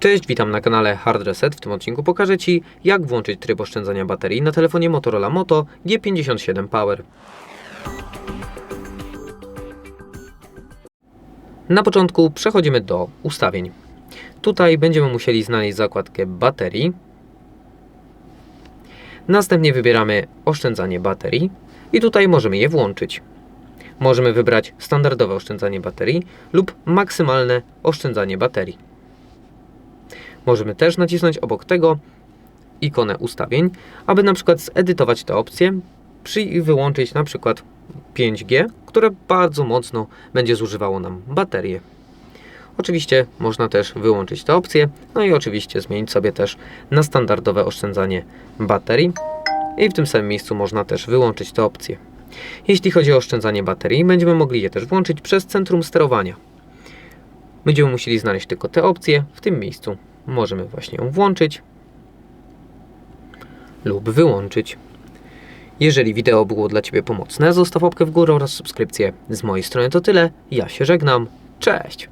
Cześć, witam na kanale Hard Reset. W tym odcinku pokażę Ci, jak włączyć tryb oszczędzania baterii na telefonie Motorola Moto G57 Power. Na początku przechodzimy do ustawień. Tutaj będziemy musieli znaleźć zakładkę baterii. Następnie wybieramy oszczędzanie baterii i tutaj możemy je włączyć. Możemy wybrać standardowe oszczędzanie baterii lub maksymalne oszczędzanie baterii. Możemy też nacisnąć obok tego ikonę ustawień, aby na przykład zedytować te opcje przy i wyłączyć na przykład 5G, które bardzo mocno będzie zużywało nam baterię. Oczywiście można też wyłączyć te opcje, no i oczywiście zmienić sobie też na standardowe oszczędzanie baterii i w tym samym miejscu można też wyłączyć te opcje. Jeśli chodzi o oszczędzanie baterii, będziemy mogli je też włączyć przez centrum sterowania. Będziemy musieli znaleźć tylko te opcje w tym miejscu. Możemy właśnie ją włączyć lub wyłączyć. Jeżeli wideo było dla Ciebie pomocne, zostaw łapkę w górę oraz subskrypcję. Z mojej strony to tyle. Ja się żegnam. Cześć!